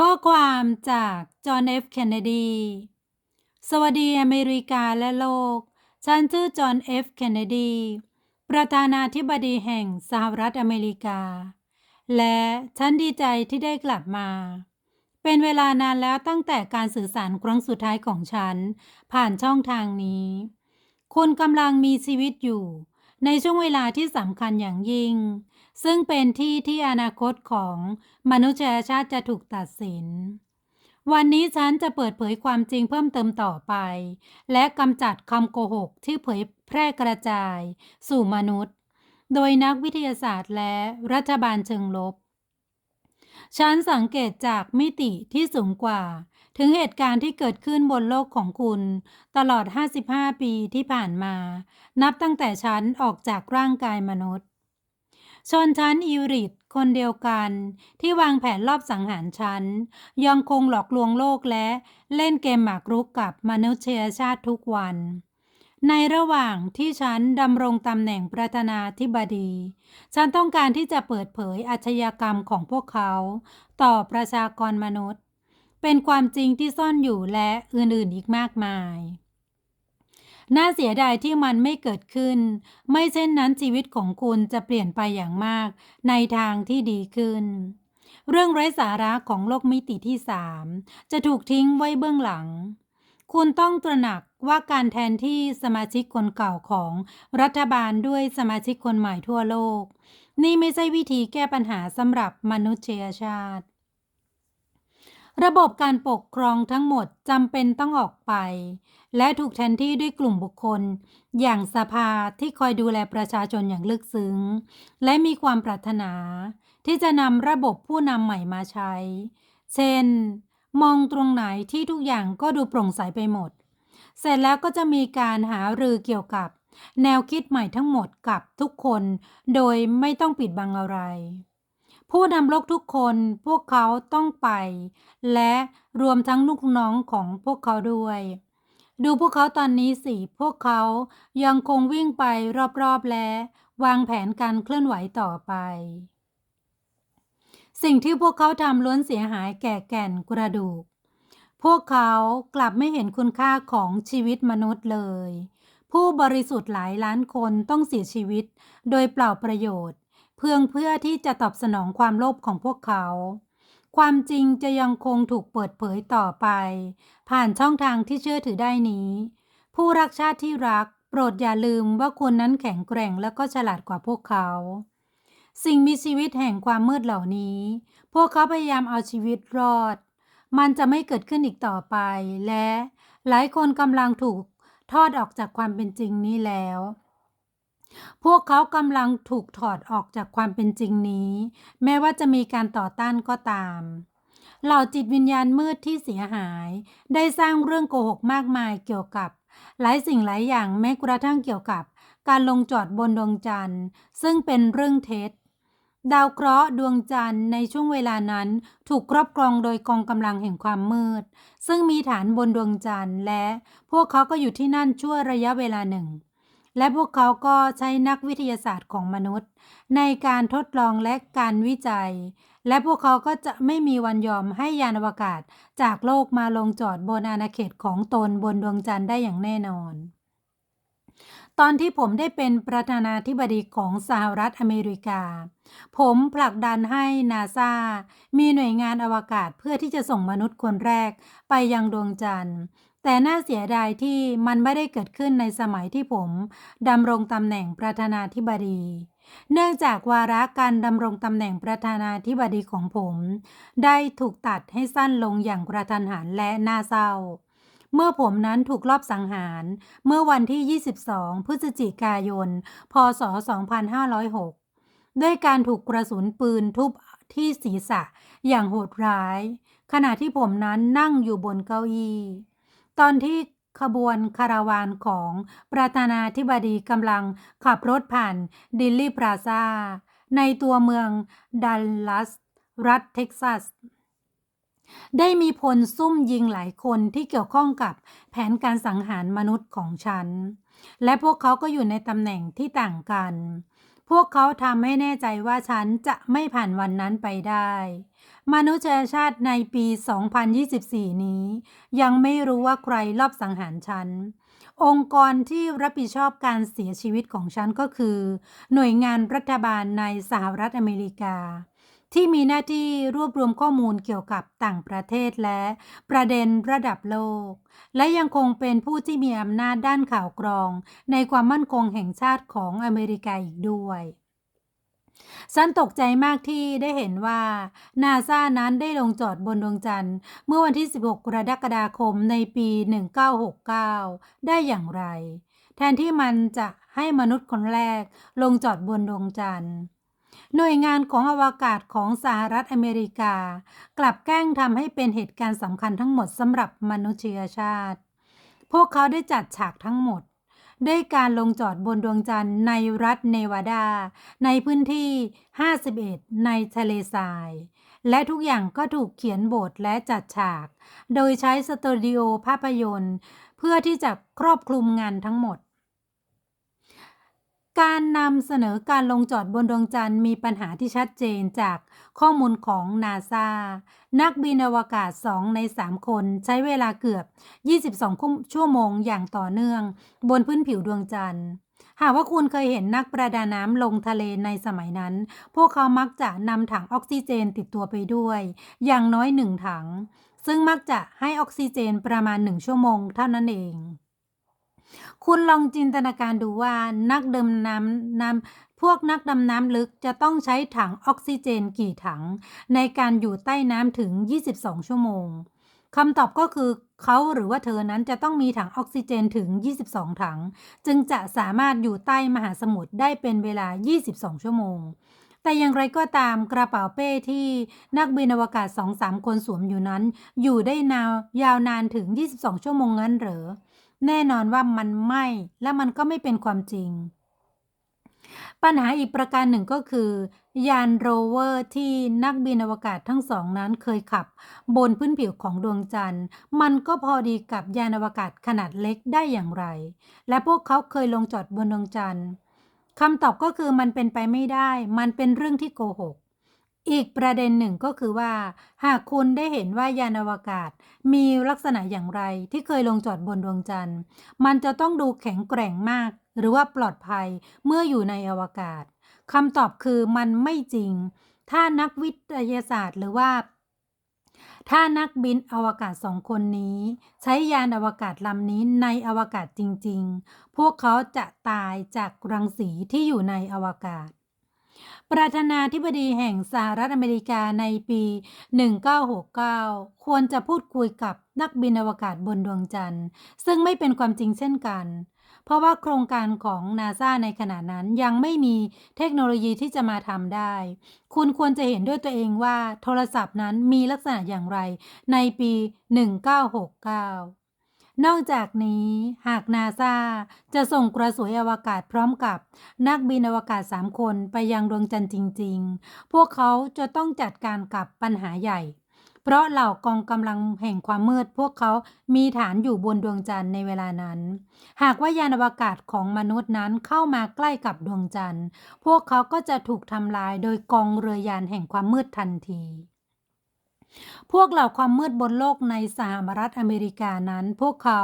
ข้อความจากจอห์นเอฟเคนเนดี สวัสดีอเมริกาและโลก ฉันชื่อจอห์นเอฟเคนเนดี ประธานาธิบดีแห่งสหรัฐอเมริกา และฉันดีใจที่ได้กลับมา เป็นเวลานานแล้วตั้งแต่การสื่อสารครั้งสุดท้ายของฉัน ผ่านช่องทางนี้ คุณกำลังมีชีวิตอยู่ ในช่วงเวลาที่สำคัญอย่างยิ่ง ซึ่งเป็นที่ที่อนาคตของมนุษยชาติจะถูกตัดสิน วันนี้ฉันจะเปิดเผยความจริงเพิ่มเติมต่อไป และกำจัดคำโกหกที่เผยแพร่กระจาย สู่มนุษย์ โดยนักวิทยาศาสตร์และรัฐบาลเชิงลบ ฉันสังเกตจากมิติที่สูงกว่า ถึงเหตุการณ์ที่เกิดขึ้นบนโลกของคุณ ตลอด 55 ปีที่ผ่านมา นับตั้งแต่ฉันออกจากร่างกายมนุษย์ ชนชั้นอิริตคนเดียวกัน ที่วางแผนรอบสังหารฉันยังคงหลอกลวงโลกและเล่นเกมหมากรุกกับมนุษยชาติทุกวันในระหว่างที่ฉันดำรงตำแหน่งประธานาธิบดี ฉันต้องการที่จะเปิดเผยอาชญากรรมของพวกเขา ต่อประชากรมนุษย์ เป็นความจริงที่ซ่อนอยู่และอื่นๆอีกมากมาย น่าเสียดายที่มันไม่เกิดขึ้น ไม่เช่นนั้นชีวิตของคุณจะเปลี่ยนไปอย่างมากในทางที่ดีขึ้น เรื่องไร้สาระของโลกมิติที่สามจะถูกทิ้งไว้เบื้องหลังคุณต้องตระหนักว่าการแทนที่สมาชิกคนเก่าของรัฐบาลด้วยสมาชิกคนใหม่ทั่วโลก นี่ไม่ใช่วิธีแก้ปัญหาสำหรับมนุษยชาติ ระบบการปกครองทั้งหมดจำเป็นต้องออกไป และถูกแทนที่ด้วยกลุ่มบุคคล อย่างสภาที่คอยดูแลประชาชนอย่างลึกซึ้ง และมีความปรารถนา ที่จะนำระบบผู้นำใหม่มาใช้ เช่น มองตรงไหนที่ทุกอย่างก็ดูโปร่งใสไปหมด เสร็จแล้วก็จะมีการหารือเกี่ยวกับ แนวคิดใหม่ทั้งหมดกับทุกคน โดยไม่ต้องปิดบังอะไร ผู้นำโลกทุกคนพวกเขาต้องไป และรวมทั้งลูกน้องของพวกเขาด้วย ดูพวกเขาตอนนี้สิ พวกเขายังคงวิ่งไปรอบๆและวางแผนการเคลื่อนไหวต่อไป สิ่งที่พวกเขาทำล้วนเสียหายแก่แก่นกระดูก พวกเขากลับไม่เห็นคุณค่าของชีวิตมนุษย์เลย ผู้บริสุทธิ์หลายล้านคนต้องเสียชีวิตโดยเปล่าประโยชน์ เพื่อเพื่อที่จะตอบสนองความโลภของพวกเขา ความจริงจะยังคงถูกเปิดเผยต่อไป ผ่านช่องทางที่เชื่อถือได้นี้ ผู้รักชาติที่รัก โปรดอย่าลืมว่าคุณนั้นแข็งแกร่งและก็ฉลาดกว่าพวกเขา สิ่งมีชีวิตแห่งความมืดเหล่านี้ พวกเขาพยายามเอาชีวิตรอด มันจะไม่เกิดขึ้นอีกต่อไป และหลายคนกำลังถูกทอดออกจากความเป็นจริงนี้แล้ว พวกเขากำลังถูกถอดออกจากความเป็นจริงนี้ แม้ว่าจะมีการต่อต้านก็ตามเหล่าจิตวิญญาณมืดที่เสียหาย ได้สร้างเรื่องโกหกมากมายเกี่ยวกับ หลายสิ่งหลายอย่างแม้กระทั่งเกี่ยวกับ การลงจอดบนดวงจันทร์ ซึ่งเป็นเรื่องเท็จ ดาวเคราะห์ดวงจันทร์ในช่วงเวลานั้นถูกครอบครองโดยกองกำลังแห่งความมืด ซึ่งมีฐานบนดวงจันทร์และพวกเขาก็อยู่ที่นั่นชั่วระยะเวลาหนึ่ง และพวกเขาก็ใช้นักวิทยาศาสตร์ของมนุษย์ ในการทดลองและการวิจัย และพวกเขาก็จะไม่มีวันยอมให้ยานอวกาศจากโลกมาลงจอดบนอาณาเขตของตนบนดวงจันทร์ได้อย่างแน่นอน ตอนที่ผมได้เป็นประธานาธิบดีของสหรัฐอเมริกา ผมผลักดันให้นาซามีหน่วยงานอวกาศเพื่อที่จะส่งมนุษย์คนแรกไปยังดวงจันทร์ แต่น่าเสียดายที่มันไม่ได้เกิดขึ้นในสมัยที่ผมดำรงตำแหน่งประธานาธิบดี เนื่องจากวาระการดำรงตำแหน่งประธานาธิบดีของผม ได้ถูกตัดให้สั้นลงอย่างกระทันหันและน่าเศร้า เมื่อผมนั้นถูกลอบสังหาร เมื่อวันที่ 22 พฤศจิกายน พศ 2506 ด้วยการถูกกระสุนปืนทุบที่ศีรษะอย่างโหดร้าย ขณะที่ผมนั้นนั่งอยู่บนเก้าอี้ ตอนที่ขบวนคาราวานของประธานาธิบดีกำลังขับรถผ่านดิลลี่พลาซาในตัวเมืองดัลลัส รัฐเท็กซัส ได้มีพลซุ่มยิงหลายคนที่เกี่ยวข้องกับแผนการสังหารมนุษย์ของฉัน และพวกเขาก็อยู่ในตำแหน่งที่ต่างกัน พวกเขาทำให้แน่ใจว่าฉันจะไม่ผ่านวันนั้นไปได้ มนุษยชาติในปี 2024 นี้ ยังไม่รู้ว่าใครลอบสังหารฉัน องค์กรที่รับผิดชอบการเสียชีวิตของฉันก็คือ หน่วยงานรัฐบาลในสหรัฐอเมริกา ที่มีหน้าที่รวบรวมข้อมูลเกี่ยวกับต่างประเทศและประเด็นระดับโลก และยังคงเป็นผู้ที่มีอำนาจด้านข่าวกรอง ในความมั่นคงแห่งชาติของอเมริกาอีกด้วยฉันตกใจมากที่ได้เห็นว่านาซานั้นได้ลงจอดบนดวงจันทร์ เมื่อวันที่ 16 กรกฎาคมในปี 1969 ได้อย่างไร แทนที่มันจะให้มนุษย์คนแรกลงจอดบนดวงจันทร์ หน่วยงานของอวกาศของสหรัฐอเมริกา กลับแกล้งทำให้เป็นเหตุการณ์สำคัญทั้งหมดสำหรับมนุษยชาติ พวกเขาได้จัดฉากทั้งหมด ด้วยการลงจอดบนดวงจันทร์ในรัฐเนวาดา ในพื้นที่ 51 ในทะเลทราย และทุกอย่างก็ถูกเขียนบทและจัดฉาก โดยใช้สตูดิโอภาพยนตร์ เพื่อที่จะครอบคลุมงานทั้งหมด การนำเสนอการลงจอดบนดวงจันทร์มีปัญหาที่ชัดเจนจากข้อมูลของนาซานักบินอวกาศ 2 ใน 3 คนใช้เวลาเกือบ 22 ชั่วโมงอย่างต่อเนื่อง บนพื้นผิวดวงจันทร์ หากว่าคุณเคยเห็นนักประดาน้ำลงทะเลในสมัยนั้น พวกเขามักจะนำถังออกซิเจนติดตัวไปด้วย อย่างน้อยหนึ่งถัง ซึ่งมักจะให้ออกซิเจนประมาณหนึ่งชั่วโมงเท่านั้นเอง คุณลองจินตนาการดูว่านักดำน้ำน้ำพวกนักดำน้ำลึกจะต้องใช้ถังออกซิเจนกี่ถัง ในการอยู่ใต้น้ำถึง 22 ชั่วโมงคำตอบก็คือเขาหรือว่าเธอนั้นจะต้องมีถังออกซิเจนถึง 22 ถัง จึงจะสามารถอยู่ใต้มหาสมุทรได้เป็นเวลา 22 ชั่วโมง แต่อย่างไรก็ตามกระเป๋าเป้ที่นักบินอวกาศ 2-3 คนสวมอยู่นั้น อยู่ได้นาวยาวนานถึง 22 ชั่วโมงงั้นเหรอ แน่นอนว่ามันไม่ และมันก็ไม่เป็นความจริง ปัญหาอีกประการหนึ่งก็คือ ยานโรเวอร์ที่นักบินอวกาศทั้งสองนั้นเคยขับ บนพื้นผิวของดวงจันทร์ มันก็พอดีกับยานอวกาศขนาดเล็กได้อย่างไร และพวกเขาเคยลงจอดบนดวงจันทร์คำตอบก็คือมันเป็นไปไม่ได้ มันเป็นเรื่องที่โกหก อีกประเด็นหนึ่งก็คือว่า หากคุณได้เห็นว่ายานอวกาศ มีลักษณะอย่างไรที่เคยลงจอดบนดวงจันทร์ มันจะต้องดูแข็งแกร่งมาก หรือว่าปลอดภัยเมื่ออยู่ในอวกาศคำตอบคือมันไม่จริง ถ้านักวิทยาศาสตร์หรือว่า ถ้านักบินอวกาศสองคนนี้ ใช้ยานอวกาศลำนี้ในอวกาศจริง ๆ พวกเขาจะตายจากรังสีที่อยู่ในอวกาศ ประธานาธิบดีแห่งสหรัฐอเมริกาในปี 1969 ควรจะพูดคุยกับนักบินอวกาศบนดวงจันทร์ ซึ่งไม่เป็นความจริงเช่นกัน เพราะว่าโครงการของนาซาในขณะนั้นยังไม่มีเทคโนโลยีที่จะมาทำได้ คุณควรจะเห็นด้วยตัวเองว่าโทรศัพท์นั้นมีลักษณะอย่างไรในปี 1969 นอกจากนี้หากนาซาจะส่งกระสวยอวกาศพร้อมกับนักบินอวกาศ 3 คนไปยังดวงจันทร์จริง ๆ พวกเขาจะต้องจัดการกับปัญหาใหญ่ เพราะเหล่ากองกำลังแห่งความมืด พวกเขามีฐานอยู่บนดวงจันทร์ในเวลานั้น หากว่ายานอวกาศของมนุษย์นั้นเข้ามาใกล้กับดวงจันทร์ พวกเขาก็จะถูกทำลายโดยกองเรือยานแห่งความมืดทันที พวกเหล่าความมืดบนโลกในสหรัฐอเมริกานั้น พวกเขา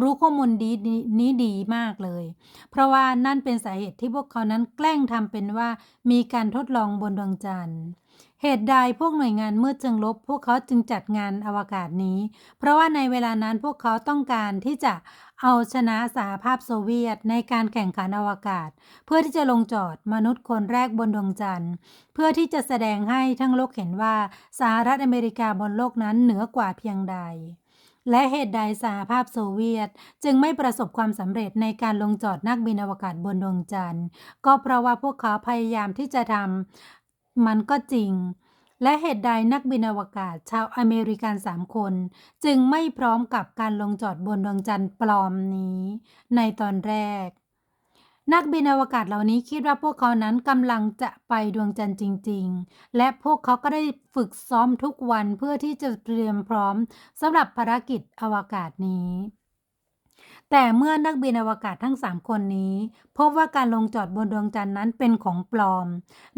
รู้ข้อมูลดีนี้ดีมากเลย เพราะว่านั่นเป็นสาเหตุที่พวกเขานั้นแกล้งทำเป็นว่ามีการทดลองบนดวงจันทร์เหตุใดพวกหน่วยงานมืดจึงลบ พวกเขาจึงจัดงานอวกาศนี้ เพราะว่าในเวลานั้นพวกเขาต้องการที่จะ เอาชนะสหภาพโซเวียตในการแข่งขันอวกาศ เพื่อที่จะลงจอดมนุษย์คนแรกบนดวงจันทร์ เพื่อที่จะแสดงให้ทั้งโลกเห็นว่าสหรัฐอเมริกาบนโลกนั้นเหนือกว่าเพียงใด และเหตุใดสหภาพโซเวียต จึงไม่ประสบความสำเร็จในการลงจอดนักบินอวกาศบนดวงจันทร์ ก็เพราะว่าพวกเขาพยายามที่จะทำมันก็จริง และเหตุใดนักบินอวกาศชาวอเมริกันสามคน จึงไม่พร้อมกับการลงจอดบนดวงจันทร์ปลอมนี้ ในตอนแรก นักบินอวกาศเหล่านี้คิดว่าพวกเขานั้นกำลังจะไปดวงจันทร์จริง ๆ และพวกเขาก็ได้ฝึกซ้อมทุกวันเพื่อที่จะเตรียมพร้อมสำหรับภารกิจอวกาศนี้ แต่เมื่อนักบินอวกาศทั้ง 3 คนนี้ พบว่าการลงจอดบนดวงจันทร์นั้นเป็นของปลอม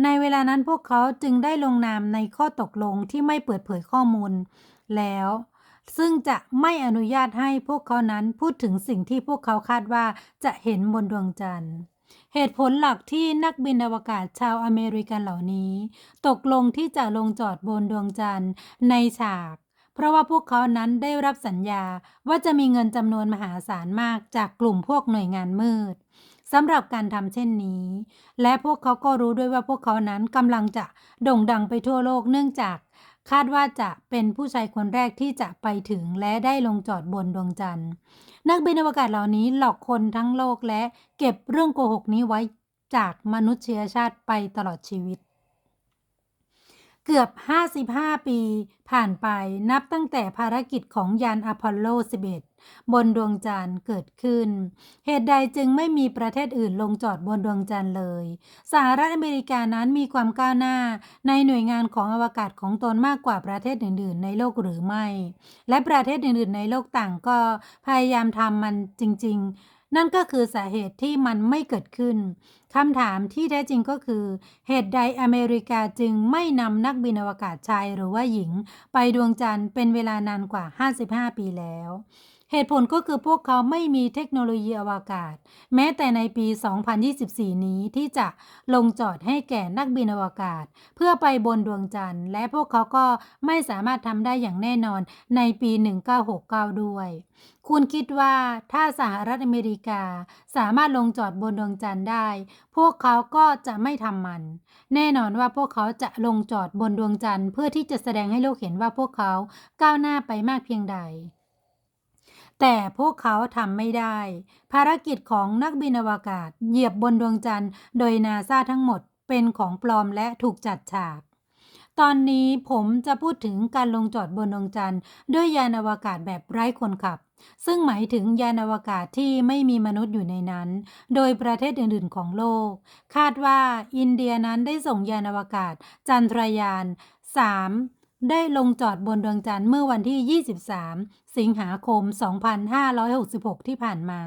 ในเวลานั้นพวกเขาจึงได้ลงนามในข้อตกลงที่ไม่เปิดเผยข้อมูลแล้ว ซึ่งจะไม่อนุญาตให้พวกเขานั้นพูดถึงสิ่งที่พวกเขาคาดว่าจะเห็นบนดวงจันทร์เหตุผลหลักที่นักบินอวกาศชาวอเมริกันเหล่านี้ ตกลงที่จะลงจอดบนดวงจันทร์ในฉาก เพราะว่าพวกเขานั้นได้รับสัญญาว่าจะมีเงินจำนวนมหาศาลมากจากกลุ่มพวกหน่วยงานมืดสำหรับการทำเช่นนี้ และพวกเขาก็รู้ด้วยว่าพวกเขานั้นกำลังจะโด่งดังไปทั่วโลกเนื่องจากคาดว่าจะเป็นผู้ชายคนแรกที่จะไปถึงและได้ลงจอดบนดวงจันทร์ นักบินอวกาศเหล่านี้หลอกคนทั้งโลกและเก็บเรื่องโกหกนี้ไว้จากมนุษยชาติไปตลอดชีวิต เกือบ 55 ปีผ่านไปนับตั้งแต่ภารกิจของยานอพอลโล 11 บนดวงจันทร์เกิดขึ้น เหตุใดจึงไม่มีประเทศอื่นลงจอดบนดวงจันทร์เลย สหรัฐอเมริกานั้นมีความก้าวหน้าในหน่วยงานของอวกาศของตนมากกว่าประเทศอื่น ๆ ในโลกหรือไม่ และประเทศอื่น ๆ ในโลกต่างก็พยายามทำมันจริง ๆ นั่นก็คือสาเหตุที่มันไม่เกิดขึ้นคำถามที่แท้จริงก็คือ เหตุใดอเมริกาจึงไม่นำนักบินอวกาศชายหรือว่าหญิง ไปดวงจันทร์เป็นเวลานานกว่า 55 ปีแล้ว เหตุผลก็คือพวกเขาไม่มีเทคโนโลยีอวกาศ แม้แต่ในปี 2024 นี้ที่จะลงจอดให้แก่นักบินอวกาศ เพื่อไปบนดวงจันทร์ และพวกเขาก็ไม่สามารถทำได้อย่างแน่นอนในปี 1969 ด้วย คุณคิดว่าถ้าสหรัฐอเมริกาสามารถลงจอดบนดวงจันทร์ได้ พวกเขาก็จะไม่ทำมัน แน่นอนว่าพวกเขาจะลงจอดบนดวงจันทร์ เพื่อที่จะแสดงให้โลกเห็นว่าพวกเขาก้าวหน้าไปมากเพียงใด แต่พวกเขาทำไม่ได้ ภารกิจของนักบินอวกาศเหยียบบนดวงจันทร์ โดยนาซาทั้งหมดเป็นของปลอมและถูกจัดฉาก ตอนนี้ผมจะพูดถึงการลงจอดบนดวงจันทร์ ด้วยยานอวกาศแบบไร้คนขับ ซึ่งหมายถึงยานอวกาศที่ไม่มีมนุษย์อยู่ในนั้น โดยประเทศอื่นๆของโลก คาดว่าอินเดียนั้นได้ส่งยานอวกาศ จันทรยาน 3ได้ลงจอดบนดวงจันทร์เมื่อวันที่ 23 สิงหาคม 2566 ที่ผ่านมา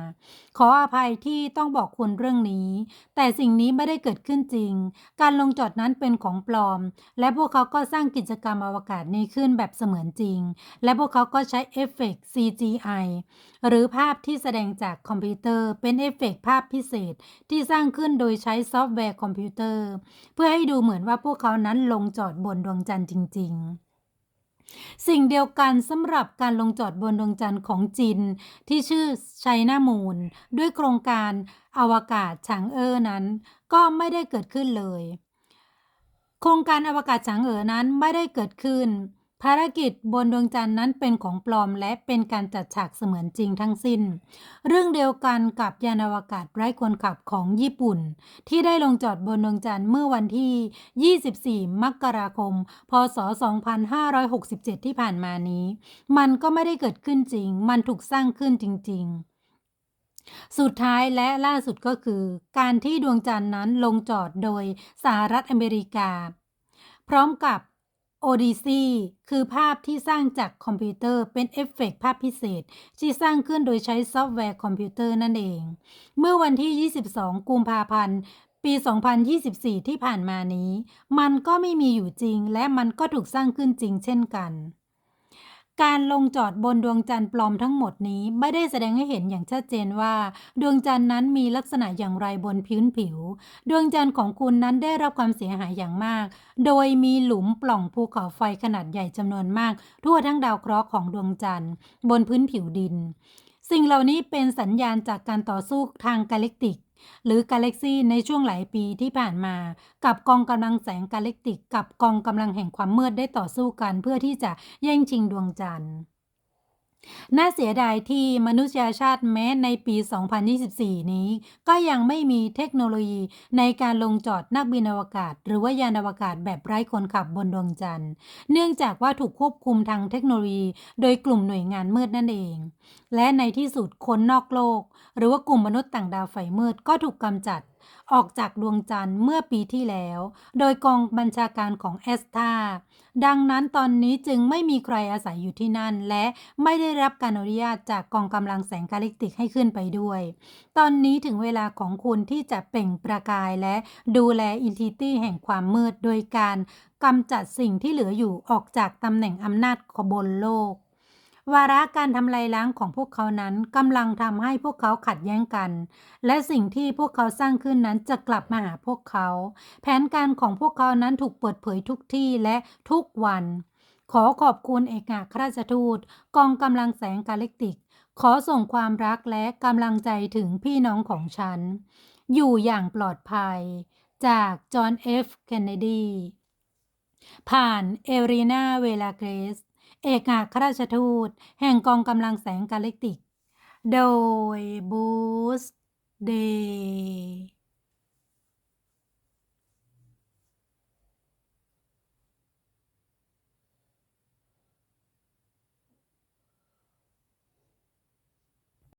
ขออภัยที่ต้องบอกคุณเรื่องนี้ แต่สิ่งนี้ไม่ได้เกิดขึ้นจริง การลงจอดนั้นเป็นของปลอม และพวกเขาก็สร้างกิจกรรมอวกาศนี้ขึ้นแบบเสมือนจริง และพวกเขาก็ใช้เอฟเฟกต์ CGI หรือภาพที่แสดงจากคอมพิวเตอร์ เป็นเอฟเฟกต์ภาพพิเศษที่สร้างขึ้นโดยใช้ซอฟต์แวร์คอมพิวเตอร์ เพื่อให้ดูเหมือนว่าพวกเขานั้นลงจอดบนดวงจันทร์จริง ๆ สิ่งเดียวกันสำหรับการลงจอดบนดวงจันทร์ของจีนที่ชื่อไชน่ามูนด้วยโครงการอวกาศฉางเอ๋อนั้น ก็ไม่ได้เกิดขึ้นเลย โครงการอวกาศฉางเอ๋อนั้นไม่ได้เกิดขึ้น ภารกิจบนดวงจันทร์นั้นเป็นของปลอมและเป็นการจัดฉากเสมือนจริงทั้งสิ้น เรื่องเดียวกันกับยานอวกาศไร้คนขับของญี่ปุ่น ที่ได้ลงจอดบนดวงจันทร์เมื่อวันที่ 24 มกราคม พศ 2567 ที่ผ่านมานี้ มันก็ไม่ได้เกิดขึ้นจริง มันถูกสร้างขึ้นจริง ๆสุดท้ายและล่าสุดก็คือ การที่ดวงจันทร์นั้นลงจอดโดยสหรัฐอเมริกา พร้อมกับ Odyssey คือภาพที่สร้างจากคอมพิวเตอร์เป็นเอฟเฟกต์ภาพพิเศษ ที่สร้างขึ้นโดยใช้ซอฟต์แวร์คอมพิวเตอร์นั่นเอง เมื่อวันที่ 22 กุมภาพันธ์ ปี 2024 ที่ผ่านมานี้ มันก็ไม่มีอยู่จริงและมันก็ถูกสร้างขึ้นจริงเช่นกัน การลงจอดบนดวงจันทร์ปลอมทั้งหมดนี้ไม่ได้แสดงให้เห็นอย่างชัดเจนว่า ดวงจันทร์นั้นมีลักษณะอย่างไรบนพื้นผิว ดวงจันทร์ของคุณนั้นได้รับความเสียหายอย่างมาก โดยมีหลุมปล่องภูเขาไฟขนาดใหญ่จำนวนมาก ทั่วทั้งดาวเคราะห์ของดวงจันทร์ บนพื้นผิวดิน สิ่งเหล่านี้เป็นสัญญาณจากการต่อสู้ทางกาแล็กติก หรือกาแล็กซีในช่วงหลายปีที่ผ่านมา กับกองกำลังแสงกาแล็กติก กับกองกำลังแห่งความมืดได้ต่อสู้กัน เพื่อที่จะแย่งชิงดวงจันทร์ น่าเสียดายที่มนุษยชาติแม้ในปี 2024 นี้ ก็ยังไม่มีเทคโนโลยีในการลงจอดนักบินอวกาศ หรือว่ายานอวกาศแบบไร้คนขับบนดวงจันทร์ เนื่องจากว่าถูกควบคุมทางเทคโนโลยี โดยกลุ่มหน่วยงานมืดนั่นเอง และในที่สุดคนนอกโลก หรือว่ากลุ่มมนุษย์ต่างดาวไฟมืดก็ถูกกำจัด ออกจากดวงจันทร์เมื่อปีที่แล้ว โดยกองบัญชาการของแอสตาดังนั้นตอนนี้จึงไม่มีใครอาศัยอยู่ที่นั่น และไม่ได้รับการอนุญาตจากกองกำลังแสงกาแล็กติกให้ขึ้นไปด้วย ตอนนี้ถึงเวลาของคุณที่จะเปล่งประกายและดูแลอินทิตี้แห่งความมืดโดยการกำจัดสิ่งที่เหลืออยู่ออกจากตำแหน่งอำนาจขบนโลก วาระการทำลายล้างของพวกเขานั้นกำลังทำให้พวกเขาขัดแย้งกัน และสิ่งที่พวกเขาสร้างขึ้นนั้นจะกลับมาหาพวกเขา แผนการของพวกเขานั้นถูกเปิดเผยทุกที่และทุกวัน ขอขอบคุณเอกอัครราชทูต กองกำลังแสงกาแล็กติก ขอส่งความรักและกำลังใจถึงพี่น้องของฉัน อยู่อย่างปลอดภัย จากจอห์นเอฟเคนเนดีผ่านเอรีนาเวลาเกรส เอกอัครราชทูต แห่งกองกำลังแสงกาแล็กติก โดยบูสเดย์